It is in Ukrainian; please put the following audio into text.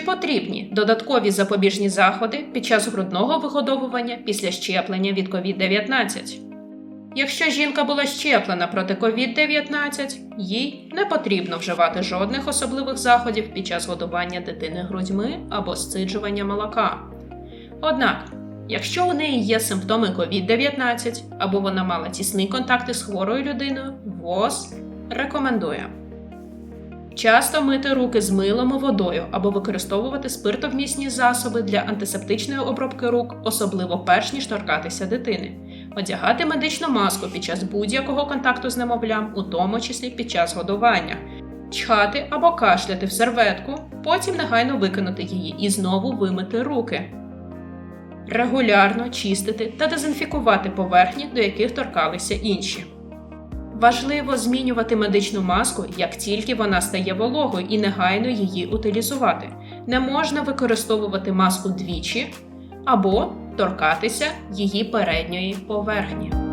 потрібні додаткові запобіжні заходи під час грудного вигодовування після щеплення від COVID-19? Якщо жінка була щеплена проти COVID-19, їй не потрібно вживати жодних особливих заходів під час годування дитини грудьми або сциджування молока. Однак, якщо у неї є симптоми COVID-19 або вона мала тісний контакт із хворою людиною, ВОЗ рекомендує часто мити руки з милом водою або використовувати спиртовмісні засоби для антисептичної обробки рук, особливо перш ніж торкатися дитини, одягати медичну маску під час будь-якого контакту з немовлям, у тому числі під час годування, чхати або кашляти в серветку, потім негайно викинути її і знову вимити руки. Регулярно чистити та дезінфікувати поверхні, до яких торкалися інші. Важливо змінювати медичну маску, як тільки вона стає вологою, і негайно її утилізувати. Не можна використовувати маску двічі або торкатися її передньої поверхні.